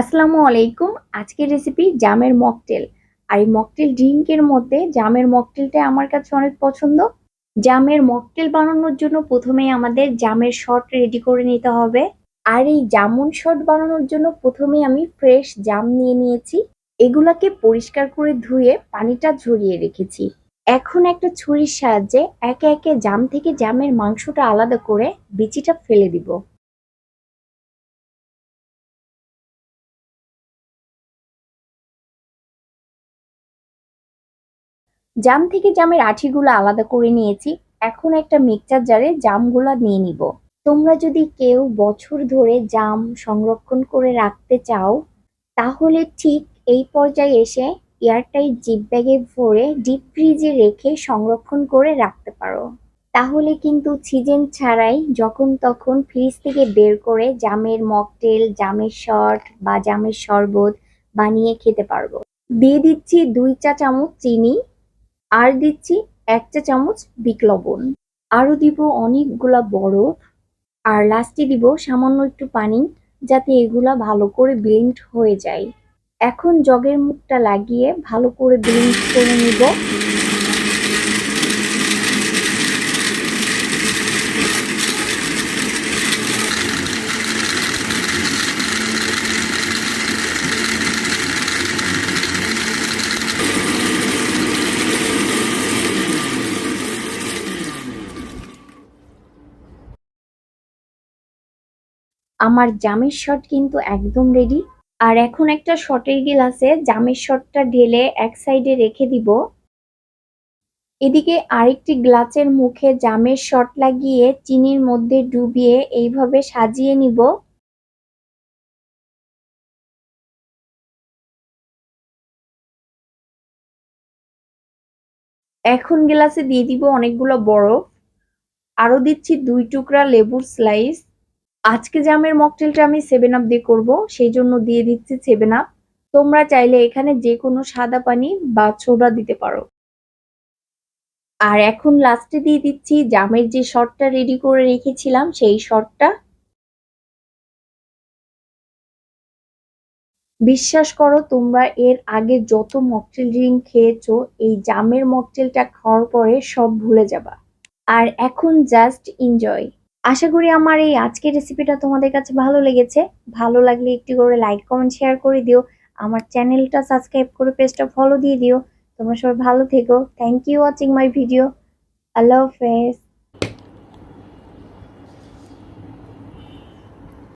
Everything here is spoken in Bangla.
আসসালামু আলাইকুম। আজকের রেসিপি জামের মকটেল আর এই মকটেল ড্রিঙ্কের মধ্যে জামের মকটেলটা আমার কাছে অনেক পছন্দ। জামের মকটেল বানানোর জন্য প্রথমেই আমাদের জামের শট রেডি করে নিতে হবে। আর এই জামুন শট বানানোর জন্য প্রথমেই আমি ফ্রেশ জাম নিয়ে নিয়েছি। এগুলাকে পরিষ্কার করে ধুয়ে পানিটা ঝরিয়ে রেখেছি। এখন একটা ছুরির সাহায্যে একে একে জাম থেকে জামের মাংসটা আলাদা করে বিচিটা ফেলে দিব। জাম থেকে জামের আঠিগুলো আলাদা করে নিয়েছি। এখন একটা মিক্সচার জারে জামগুলো নিয়ে নিব। তোমরা যদি কেউ বছর ধরে জাম সংরক্ষণ করে রাখতে চাও, তাহলে ঠিক এই পর্যায়ে এসে এয়ারটাইট জিপ ব্যাগে ভরে ডিপ ফ্রিজে রেখে সংরক্ষণ করে রাখতে পারো। তাহলে কিন্তু সিজন ছাড়াই যখন তখন ফ্রিজ থেকে বের করে জামের মকটেল, জামের শর্ট বা জামের শরবত বানিয়ে খেতে পারব। দিয়ে দিচ্ছি দুই চা চামচ চিনি। আর দিচ্ছি এক চা চামচ বিট লবণ। আরও দিব অনেকগুলা বরফ আর লাস্টে দিব সামান্য একটু পানি, যাতে এগুলা ভালো করে ব্লেন্ড হয়ে যায়। এখন জগের মুখটা লাগিয়ে ভালো করে ব্লেন্ড করে নিব। আমার জামের শট কিন্তু একদম রেডি আর এখন একটা শটের গিলাসে জামের শটটা ঢেলে এক সাইডে রেখে দিব। এদিকে আরেকটি গ্লাসের মুখে জামের শট লাগিয়ে চিনির মধ্যে ডুবিয়ে এইভাবে সাজিয়ে নিব। এখন গ্লাসে দিয়ে দিব অনেকগুলো বরফ। আরও দিচ্ছি দুই টুকরা লেবুর স্লাইস আজকে জামের মকটেলটা আমি সেভেন আপ দিয়ে করব, সেই জন্য দিয়ে দিচ্ছি সেভেন আপ তোমরা চাইলে এখানে যে কোনো সাদা পানি বা ছোডা দিতে পারো। আর এখন লাস্টে দিয়ে দিচ্ছি জামের যে শটটা রেডি করে রেখেছিলাম, সেই শটটা বিশ্বাস করো, তোমরা এর আগে যত মকটেল ড্রিঙ্ক খেয়েছো, এই জামের মকটেলটা খাওয়ার পরে সব ভুলে যাবা। আর এখন জাস্ট এনজয় আশা করি আমার এই আজকের রেসিপিটা তোমাদের কাছে ভালো লেগেছে। ভালো লাগলে একটি করে লাইক কমেন্ট শেয়ার করে দিও। আমার চ্যানেলটা সাবস্ক্রাইব করে পেজটা ফলো দিয়ে দিও। তোমরা সবাই ভালো থেকো। Thank you watching my video আল্লাহ হাফেজ